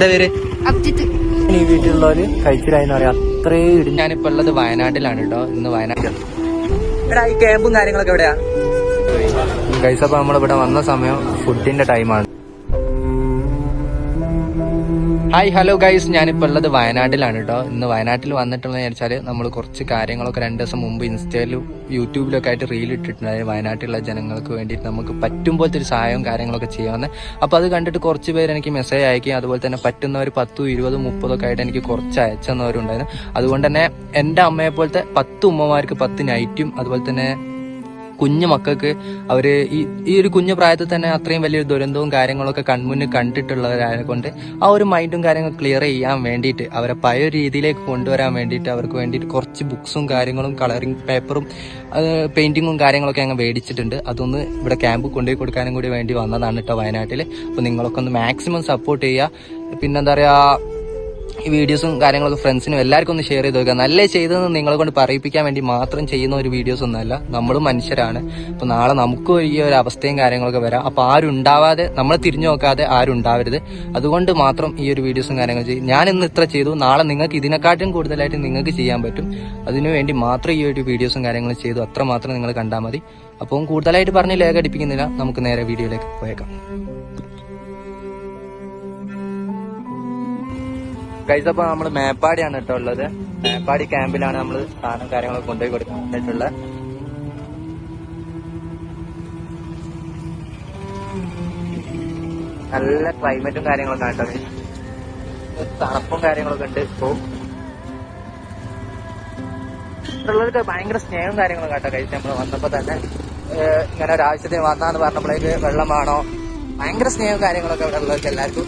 എന്താ പേര്? ഈ വീട്ടിലുള്ളവര് കഴിച്ചിട്ടായിരുന്നു പറയാം. അത്രയും ഇടി ഞാനിപ്പോ ഉള്ളത് വയനാട്ടിലാണ് കേട്ടോ ഇന്ന് വയനാട്ടിൽ ഈ ക്യാമ്പും കാര്യങ്ങളൊക്കെ എവിടെയാ? ഗൈസ് അപ്പൊ നമ്മളിവിടെ വന്ന സമയം ഫുഡിന്റെ ടൈമാണ് ഹായ് ഹലോ ഗൈസ് ഞാനിപ്പോൾ ഉള്ളത് വയനാട്ടിലാണ് കേട്ടോ ഇന്ന് വയനാട്ടിൽ വന്നിട്ടുള്ളത് വെച്ചാൽ നമ്മൾ കുറച്ച് കാര്യങ്ങളൊക്കെ രണ്ട് ദിവസം മുമ്പ് ഇൻസ്റ്റയിലും യൂട്യൂബിലൊക്കെ ആയിട്ട് റീൽ ഇട്ടിട്ടുണ്ടായി വയനാട്ടിലുള്ള ജനങ്ങൾക്ക് വേണ്ടിയിട്ട് നമുക്ക് പറ്റും പോലത്തെ ഒരു സഹായവും കാര്യങ്ങളൊക്കെ ചെയ്യാമെന്ന് അപ്പോൾ അത് കണ്ടിട്ട് കുറച്ച് പേര് എനിക്ക് മെസ്സേജ് അയക്കുകയും അതുപോലെ തന്നെ പറ്റുന്നവർ പത്തും ഇരുപതും ഒക്കെ ആയിട്ട് എനിക്ക് കുറച്ച് അയച്ചെന്നവരുണ്ടായിരുന്നു. അതുകൊണ്ട് തന്നെ എന്റെ അമ്മയെ പോലത്തെ പത്ത് ഉമ്മമാർക്ക് പത്ത് നൈറ്റും അതുപോലെ തന്നെ കുഞ്ഞു മക്കൾക്ക് അവർ ഈ ഒരു കുഞ്ഞു പ്രായത്തിൽ തന്നെ അത്രയും വലിയൊരു ദുരന്തവും കാര്യങ്ങളൊക്കെ കൺമുന്നിൽ കണ്ടിട്ടുള്ളവരായത് കൊണ്ട് ആ ഒരു മൈൻഡും കാര്യങ്ങളും ക്ലിയർ ചെയ്യാൻ വേണ്ടിയിട്ട് അവരെ പഴയ രീതിയിലേക്ക് കൊണ്ടുവരാൻ വേണ്ടിയിട്ട് അവർക്ക് വേണ്ടിയിട്ട് കുറച്ച് ബുക്സും കാര്യങ്ങളും കളറിംഗ് പേപ്പറും പെയിന്റിങ്ങും കാര്യങ്ങളൊക്കെ അങ്ങ് മേടിച്ചിട്ടുണ്ട്. അതൊന്ന് ഇവിടെ ക്യാമ്പ് കൊണ്ടുപോയി കൊടുക്കാനും കൂടി വേണ്ടി വന്നതാണ് കേട്ടോ വയനാട്ടിൽ അപ്പോൾ നിങ്ങളൊക്കെ ഒന്ന് മാക്സിമം സപ്പോർട്ട് ചെയ്യുക. പിന്നെന്താ പറയുക ഈ വീഡിയോസും കാര്യങ്ങളൊക്കെ ഫ്രണ്ട്സിനും എല്ലാവർക്കും ഒന്ന് ഷെയർ ചെയ്ത് നോക്കുക നല്ല ചെയ്തതെന്ന് നിങ്ങളെ കൊണ്ട് പറയിപ്പിക്കാൻ വേണ്ടി മാത്രം ചെയ്യുന്ന ഒരു വീഡിയോസ് ഒന്നുമല്ല നമ്മളും മനുഷ്യരാണ്. അപ്പൊ നാളെ നമുക്കും ഈ ഒരു അവസ്ഥയും കാര്യങ്ങളൊക്കെ വരാം. അപ്പൊ ആരും ഉണ്ടാവാതെ നമ്മൾ തിരിഞ്ഞു നോക്കാതെ ആരും ഉണ്ടാവരുത്. അതുകൊണ്ട് മാത്രം ഈ ഒരു വീഡിയോസും കാര്യങ്ങളും ചെയ്യും. ഞാൻ ഇന്ന് ഇത്ര ചെയ്തു. നാളെ നിങ്ങൾക്ക് ഇതിനെക്കാട്ടും കൂടുതലായിട്ട് നിങ്ങൾക്ക് ചെയ്യാൻ പറ്റും. അതിനുവേണ്ടി മാത്രം ഈ ഒരു വീഡിയോസും കാര്യങ്ങളും ചെയ്തു. അത്ര മാത്രം നിങ്ങൾ കണ്ടാൽ മതി. അപ്പം കൂടുതലായിട്ട് പറഞ്ഞ് ലേഖ അടിപ്പിക്കുന്നില്ല. നമുക്ക് നേരെ വീഡിയോയിലേക്ക് പോയേക്കാം. ഗൈസ് അപ്പൊ നമ്മൾ മേപ്പാടിയാണ് കേട്ടോ ഉള്ളത്. മേപ്പാടി ക്യാമ്പിലാണ് നമ്മൾ സാധനം കാര്യങ്ങളൊക്കെ കൊണ്ടുപോയി കൊടുക്കാനായിട്ടുള്ളത് നല്ല ക്ലൈമറ്റും കാര്യങ്ങളൊക്കെ കേട്ടോ തണുപ്പും കാര്യങ്ങളൊക്കെ ഉണ്ട് ഇപ്പോ. ഉള്ളവർക്ക് ഭയങ്കര സ്നേഹവും കാര്യങ്ങളൊക്കെ കേട്ടോ കഴിച്ച് നമ്മൾ വന്നപ്പോ തന്നെ. ഇങ്ങനെ ഒരാവശ്യത്തിന് വന്നാന്ന് പറഞ്ഞപ്പോഴേക്ക് വെള്ളം വേണോ ഭയങ്കര സ്നേഹവും കാര്യങ്ങളൊക്കെ ഇവിടെ ഉള്ളവർക്ക് എല്ലാവർക്കും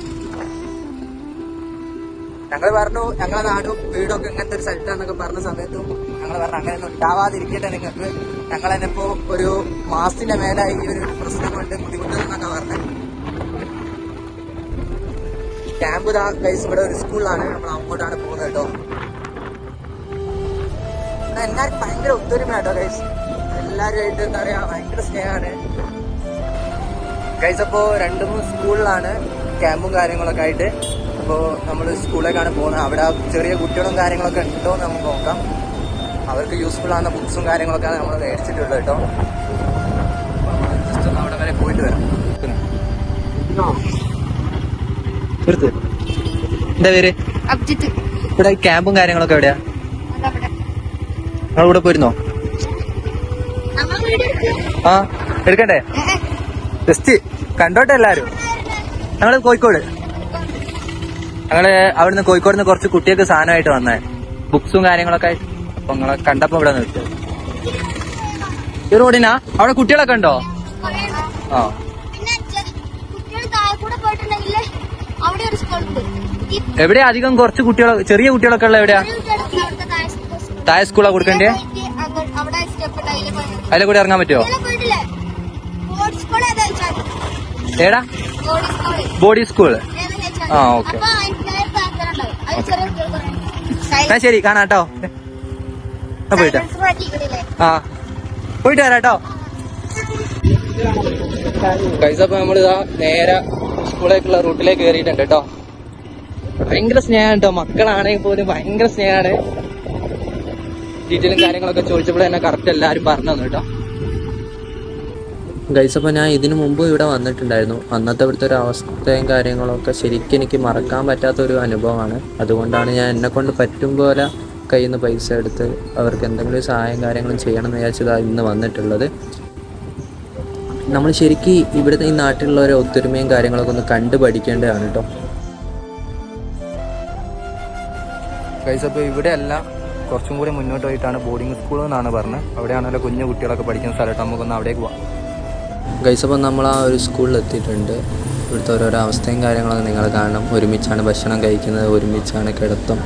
ഞങ്ങൾ പറഞ്ഞു ഞങ്ങളെ നാടും വീടൊക്കെ ഇങ്ങനത്തെ ഒരു സ്ഥലത്താണെന്നൊക്കെ പറഞ്ഞ സമയത്തും ഞങ്ങൾ പറഞ്ഞു അങ്ങനെ ഒന്നും ഉണ്ടാവാതിരിക്കട്ടെ നിങ്ങൾക്ക്. ഞങ്ങൾ തന്നെ ഒരു മാസത്തിന്റെ മേലായി ഈ ഒരു പ്രശ്നം കൊണ്ട് ബുദ്ധിമുട്ടുന്നൊക്കെ പറഞ്ഞു. ക്യാമ്പ് ഗൈസ് ഇവിടെ ഒരു സ്കൂളിലാണ്. നമ്മൾ അങ്ങോട്ടാണ് പോകുന്നത് കേട്ടോ. എല്ലാവർക്കും ഭയങ്കര ഒത്തൊരുമ കേട്ടോ ഗൈസ് എല്ലാവരുമായിട്ട് എന്താ പറയാ ഭയങ്കര സ്നേഹമാണ്. ഗൈസ് അപ്പോ രണ്ടു മൂന്ന് സ്കൂളിലാണ് ക്യാമ്പും കാര്യങ്ങളൊക്കെ ആയിട്ട്. അപ്പോൾ നമ്മൾ സ്കൂളിലേക്കാണ് പോകുന്നത്. അവിടെ ചെറിയ കുട്ടികളും കാര്യങ്ങളൊക്കെ ഉണ്ടോ എന്ന് നമുക്ക് നോക്കാം. അവർക്ക് യൂസ്ഫുൾ ആകുന്ന ബുക്സും കാര്യങ്ങളൊക്കെ നമ്മൾ മേടിച്ചിട്ടുള്ളത് കേട്ടോ. ജസ്റ്റ് ഒന്ന് അവിടെ വരെ പോയിട്ട് വരാം. എന്താ പേര്? ഇവിടെ ക്യാമ്പും കാര്യങ്ങളൊക്കെ എവിടെയാ? നിങ്ങൾ ഇവിടെ പോയിരുന്നോ? ആ എടുക്കണ്ടേ? ജസ്റ്റ് കണ്ടോട്ടെ എല്ലാരും. ഞങ്ങൾ കോഴിക്കോട്. ഞങ്ങൾ അവിടുന്ന് കോഴിക്കോട് നിന്ന് കുറച്ച് കുട്ടികൾക്ക് സാധനമായിട്ട് വന്നേ. ബുക്സും കാര്യങ്ങളൊക്കെ ആയിട്ട് അപ്പൊ നിങ്ങളെ കണ്ടപ്പോ ഇവിടെ നിർത്തി. ഈ റോഡിനാ? അവിടെ കുട്ടികളൊക്കെ ഉണ്ടോ? ആ. എവിടെയാ അധികം കുറച്ച് കുട്ടികൾ ചെറിയ കുട്ടികളൊക്കെ ഉള്ള എവിടെയാ? തായ താഴെ സ്കൂളാ കൊടുക്കണ്ടേ? അതിലെ കൂടെ ഇറങ്ങാൻ പറ്റുമോ ഏടാ? ബോഡി സ്കൂൾ ആ, ഓക്കേ. അപ്പൊ അതിന്റെ താല്പര്യമുണ്ടാവും അത് ചെറിയ കുട്ടികൾ എന്നാ ശരി കാണാട്ടോ. പോയിട്ട്. ആ. പോയിട്ട് വരാട്ടോ കൈസപ്പോ നമ്മളിതാ നേരെ സ്കൂളിലേക്കുള്ള റൂട്ടിലേക്ക് കയറിയിട്ടുണ്ട് കേട്ടോ. ഭയങ്കര സ്നേഹമാണ് കേട്ടോ. മക്കളാണെങ്കിൽ പോലും ഭയങ്കര സ്നേഹമാണ്. ഡീറ്റെയിലും കാര്യങ്ങളൊക്കെ ചോദിച്ചപ്പോൾ എന്നെ കറക്റ്റ് എല്ലാരും പറഞ്ഞു തന്നു കേട്ടോ. ഗൈസ് അപ്പോൾ ഞാൻ ഇതിനു മുമ്പ് ഇവിടെ വന്നിട്ടുണ്ടായിരുന്നു. അന്നത്തെ ഇവിടുത്തെ ഒരു അവസ്ഥയും കാര്യങ്ങളൊക്കെ ശരിക്കും എനിക്ക് മറക്കാൻ പറ്റാത്ത ഒരു അനുഭവമാണ്. അതുകൊണ്ടാണ് ഞാൻ എന്നെ കൊണ്ട് പറ്റും പോലെ കയ്യിൽ നിന്ന് പൈസ എടുത്ത് അവർക്ക് എന്തെങ്കിലും സഹായം കാര്യങ്ങളും ചെയ്യണം എന്ന് വിചാരിച്ചതാണ് ഇന്ന് വന്നിട്ടുള്ളത്. നമ്മൾ ശരിക്കും ഇവിടുത്തെ ഈ നാട്ടിലുള്ള ഒരു ഒത്തൊരുമയും കാര്യങ്ങളൊക്കെ ഒന്ന് കണ്ടു പഠിക്കേണ്ടതാണ് കേട്ടോ. ഗൈസ് അപ്പോൾ ഇവിടെയല്ല കുറച്ചും കൂടി മുന്നോട്ട് പോയിട്ടാണ് ബോർഡിംഗ് സ്കൂൾ എന്നാണ് പറഞ്ഞത്. അവിടെയാണല്ലോ കുഞ്ഞു കുട്ടികളൊക്കെ പഠിക്കുന്ന സ്ഥലത്ത് നമുക്കൊന്ന് അവിടേക്ക് പോവാം ഗൈസ് അപ്പോൾ നമ്മൾ ആ ഒരു സ്കൂളിൽ എത്തിയിട്ടുണ്ട് ഇവിടുത്തെ ഓരോരോ അവസ്ഥയും കാര്യങ്ങളൊക്കെ നിങ്ങൾ കാണണം. ഒരുമിച്ചാണ് ഭക്ഷണം കഴിക്കുന്നത് ഒരുമിച്ചാണ് കിടത്തം.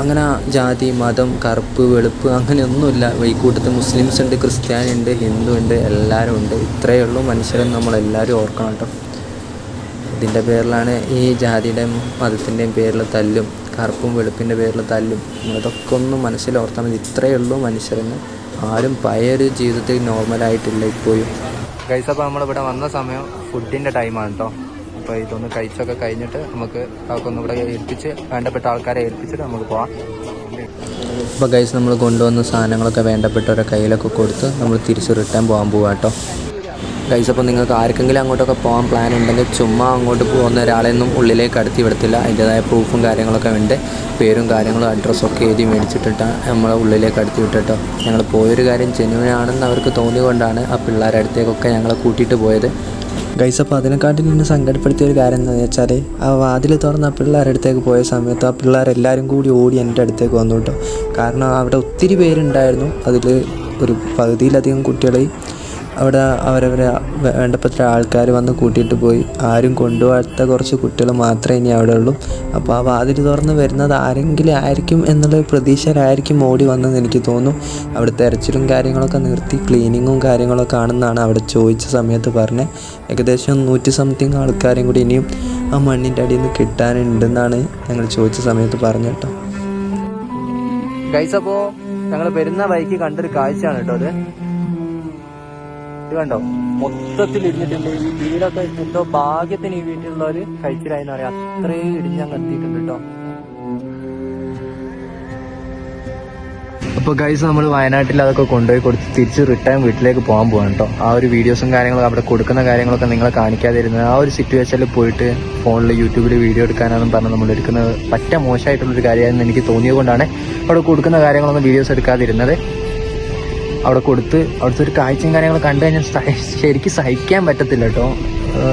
അങ്ങനെ ജാതി മതം കറുപ്പ് വെളുപ്പ് അങ്ങനെയൊന്നുമില്ല. ഈ കൂട്ടത്തിൽ മുസ്ലിംസ് ഉണ്ട് ക്രിസ്ത്യാനി ഉണ്ട് ഹിന്ദു ഉണ്ട് എല്ലാവരും ഉണ്ട്. ഇത്രയേ ഉള്ളൂ. മനുഷ്യരെന്ന് നമ്മളെല്ലാവരും ഓർക്കണം കേട്ടോ. ഇതിന്റെ പേരിലാണ് ഈ ജാതിയുടെയും മതത്തിന്റെയും പേരിൽ തല്ലും കറുപ്പും വെളുപ്പിന്റെ പേരിൽ തല്ലും. അതൊക്കെ ഒന്ന് മനസ്സിലോർത്താൽ മതി. ഇത്രയേ ഉള്ളൂ മനുഷ്യരെന്ന്. ആരും പഴയൊരു ജീവിതത്തിൽ നോർമലായിട്ടില്ല ഇപ്പോഴും. ഗൈസ് അപ്പോൾ നമ്മളിവിടെ വന്ന സമയം ഫുഡിന്റെ ടൈമാണ് കേട്ടോ അപ്പോൾ ഇതൊന്ന് കഴിച്ചൊക്കെ കഴിഞ്ഞിട്ട് നമുക്ക് അതൊക്കെ ഇവിടെ ഏൽപ്പിച്ച് വേണ്ടപ്പെട്ട ആൾക്കാരെ ഏൽപ്പിച്ചിട്ട് നമുക്ക് പോവാം. അപ്പോൾ ഗൈസ് നമ്മൾ കൊണ്ടുവന്ന സാധനങ്ങളൊക്കെ വേണ്ടപ്പെട്ടവരുടെ കയ്യിലൊക്കെ കൊടുത്ത് നമ്മൾ തിരിച്ച് റിട്ടേൺ പോകാൻ പോവാം കേട്ടോ ഗൈസ് അപ്പോൾ നിങ്ങൾക്ക് ആർക്കെങ്കിലും അങ്ങോട്ടൊക്കെ പോകാൻ പ്ലാൻ ഉണ്ടെങ്കിൽ ചുമ്മാ അങ്ങോട്ട് പോകുന്ന ഒരാളെയൊന്നും ഉള്ളിലേക്ക് അടുത്തി വിടത്തില്ല അതിന്റെതായ പ്രൂഫും കാര്യങ്ങളൊക്കെ ഉണ്ട്. പേരും കാര്യങ്ങളും അഡ്രസ്സും ഒക്കെ എഴുതി മേടിച്ചിട്ടിട്ടാണ് നമ്മളെ ഉള്ളിലേക്ക് അടുത്തി വിട്ടിട്ടോ. ഞങ്ങൾ പോയൊരു കാര്യം ജെന്യൂൻ ആണെന്ന് അവർക്ക് തോന്നിയതുകൊണ്ടാണ് ആ പിള്ളേരുടെ അടുത്തേക്കൊക്കെ ഞങ്ങളെ കൂട്ടിയിട്ട് പോയത്. ഗൈസ് അപ്പോൾ അതിനെക്കാട്ടിൽ എന്നെ സങ്കടപ്പെടുത്തിയ ഒരു കാര്യം എന്താണെന്ന് വെച്ചാൽ ആ വാതിൽ തുറന്ന് ആ പിള്ളേരുടെ അടുത്തേക്ക് പോയ സമയത്ത് ആ പിള്ളേരെല്ലാവരും കൂടി ഓടി എന്റെ അടുത്തേക്ക് വന്നു കേട്ടോ. കാരണം അവിടെ ഒത്തിരി പേരുണ്ടായിരുന്നു. അതിൽ ഒരു പകുതിയിലധികം കുട്ടികളെയും അവിടെ അവരവരെ വേണ്ടപ്പെട്ട ആൾക്കാർ വന്ന് കൂട്ടിയിട്ട് പോയി. ആരും കൊണ്ടുപോകാത്ത കുറച്ച് കുട്ടികൾ മാത്രമേ ഇനി അവിടെ ഉള്ളൂ. അപ്പോൾ ആ വാതിൽ തുറന്ന് വരുന്നത് ആരെങ്കിലും ആയിരിക്കും എന്നുള്ള പ്രതീക്ഷയിലായിരിക്കും ഓടി വന്നതെന്ന് എനിക്ക് തോന്നും അവിടെ തെരച്ചിലും കാര്യങ്ങളൊക്കെ നിർത്തി ക്ലീനിങ്ങും കാര്യങ്ങളൊക്കെ ആണെന്നാണ് അവിടെ ചോദിച്ച സമയത്ത് പറഞ്ഞത്. ഏകദേശം നൂറ്റി സംതിങ് ആൾക്കാരെയും കൂടി ഇനിയും ആ മണ്ണിന്റെ അടിയിൽ നിന്ന് കിട്ടാനുണ്ടെന്നാണ് ഞങ്ങൾ ചോദിച്ച സമയത്ത് പറഞ്ഞു കേട്ടോ. ഗൈസ് അപ്പോൾ ഞങ്ങൾ വരുന്ന ബൈക്ക് കണ്ടൊരു കാഴ്ചയാണ് കേട്ടോ അത്. ഇത് കണ്ടോ? മൊത്തത്തിൽ ഇടിഞ്ഞിട്ടുണ്ട്. ഈ വീടൊക്കെ എന്തോ ഭാഗ്യത്തിന് ഈ വീട്ടിലുള്ളവര് കഴിച്ചിലായെന്ന് പറയാം. അത്രയും ഇടിഞ്ഞങ്ങ് എത്തിയിട്ടുണ്ട് കേട്ടോ. അപ്പോൾ ഗൈസ് നമ്മൾ വയനാട്ടിൽ അതൊക്കെ കൊണ്ടുപോയി കൊടുത്ത് തിരിച്ച് റിട്ടേൺ വീട്ടിലേക്ക് പോകാൻ പോകാൻ കേട്ടോ. ആ ഒരു വീഡിയോസും കാര്യങ്ങളും അവിടെ കൊടുക്കുന്ന കാര്യങ്ങളൊക്കെ നിങ്ങളെ കാണിക്കാതിരുന്നത്. ആ ഒരു സിറ്റുവേഷനിൽ പോയിട്ട് ഫോണിൽ യൂട്യൂബിൽ വീഡിയോ എടുക്കാനാണെന്ന് പറഞ്ഞ് നമ്മൾ എടുക്കുന്നത് പറ്റ മോശമായിട്ടുള്ളൊരു കാര്യമാണെന്ന് എനിക്ക് തോന്നിയത് കൊണ്ടാണ് അവിടെ കൊടുക്കുന്ന കാര്യങ്ങളൊന്നും വീഡിയോസ് എടുക്കാതിരുന്നത്. അവിടെ കൊടുത്ത് അവിടുത്തെ ഒരു കാഴ്ചയും കാര്യങ്ങളും കണ്ടു കഴിഞ്ഞാൽ ശരിക്കും സഹിക്കാൻ പറ്റത്തില്ല കേട്ടോ.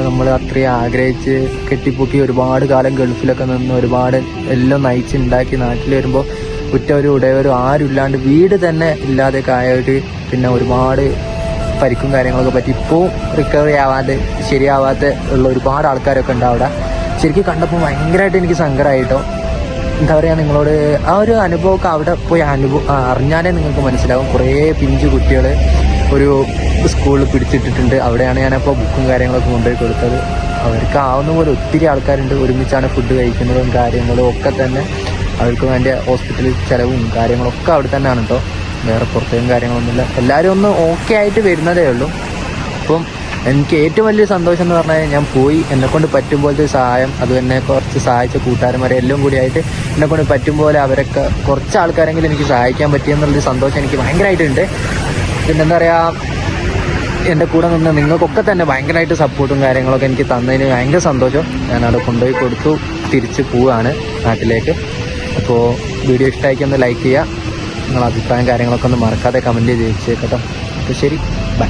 നമ്മൾ അത്രയും ആഗ്രഹിച്ച് കെട്ടിപ്പൊക്കി ഒരുപാട് കാലം ഗൾഫിലൊക്കെ നിന്ന് ഒരുപാട് എല്ലാം നയിച്ച് ഉണ്ടാക്കി നാട്ടിൽ വരുമ്പോൾ ഉറ്റവരും ഉടയവരും ആരും ഇല്ലാണ്ട് വീട് തന്നെ ഇല്ലാതെയൊക്കെ ആയവർ പിന്നെ ഒരുപാട് പരിക്കും കാര്യങ്ങളൊക്കെ പറ്റി. ഇപ്പോൾ റിക്കവറി ആവാതെ ശരിയാവാത്ത ഉള്ള ഒരുപാട് ആൾക്കാരൊക്കെ ഉണ്ട് അവിടെ. ശരിക്കും കണ്ടപ്പോൾ ഭയങ്കരമായിട്ട് എനിക്ക് സങ്കടമായിട്ടോ എന്താ പറയുക നിങ്ങളോട് ആ ഒരു അനുഭവമൊക്കെ അവിടെ പോയി അനുഭവം അറിഞ്ഞാലേ നിങ്ങൾക്ക് മനസ്സിലാവും. കുറേ പിഞ്ചു കുട്ടികൾ ഒരു സ്കൂളിൽ പിടിച്ചിട്ടിട്ടുണ്ട്. അവിടെയാണ് ഞാനപ്പോൾ ബുക്കും കാര്യങ്ങളൊക്കെ കൊണ്ടുപോയി കൊടുത്തത്. അവർക്ക് ആവുന്ന പോലെ ഒത്തിരി ആൾക്കാരുണ്ട്. ഒരുമിച്ചാണ് ഫുഡ് കഴിക്കുന്നതും കാര്യങ്ങളും ഒക്കെ തന്നെ അവർക്ക് വേണ്ട ഹോസ്പിറ്റലിൽ ചിലവും കാര്യങ്ങളൊക്കെ അവിടെ തന്നെയാണ് കേട്ടോ വേറെ പുറത്തേക്കും കാര്യങ്ങളൊന്നുമില്ല. എല്ലാവരും ഒന്ന് ഓക്കെ ആയിട്ട് വരുന്നതേ ഉള്ളൂ. അപ്പം എനിക്ക് ഏറ്റവും വലിയ സന്തോഷം എന്ന് പറഞ്ഞാൽ ഞാൻ പോയി എന്നെക്കൊണ്ട് പറ്റും പോലത്തെ സഹായം അതുതന്നെ കുറച്ച് സഹായിച്ച കൂട്ടുകാരന്മാരെ എല്ലാം കൂടി ആയിട്ട് എന്നെ കൊണ്ട് പറ്റും പോലെ അവരൊക്കെ കുറച്ച് ആൾക്കാരെങ്കിലും എനിക്ക് സഹായിക്കാൻ പറ്റിയെന്നുള്ളൊരു സന്തോഷം എനിക്ക് ഭയങ്കരമായിട്ടുണ്ട്. പിന്നെ എന്താ പറയുക എന്റെ കൂടെ നിന്ന് നിങ്ങൾക്കൊക്കെ തന്നെ ഭയങ്കരമായിട്ട് സപ്പോർട്ടും കാര്യങ്ങളൊക്കെ എനിക്ക് തന്നതിന് ഭയങ്കര സന്തോഷം. അവിടെ കൊണ്ടുപോയി കൊടുത്തു തിരിച്ച് പോവുകയാണ് നാട്ടിലേക്ക്. അപ്പോൾ വീഡിയോ ഇഷ്ടമാക്കി ഒന്ന് ലൈക്ക് ചെയ്യുക. നിങ്ങളുടെ അഭിപ്രായം കാര്യങ്ങളൊക്കെ ഒന്ന് മറക്കാതെ കമന്റ് ചെയ്ത് വെച്ചേക്കട്ടോ അപ്പോൾ ശരി ബൈ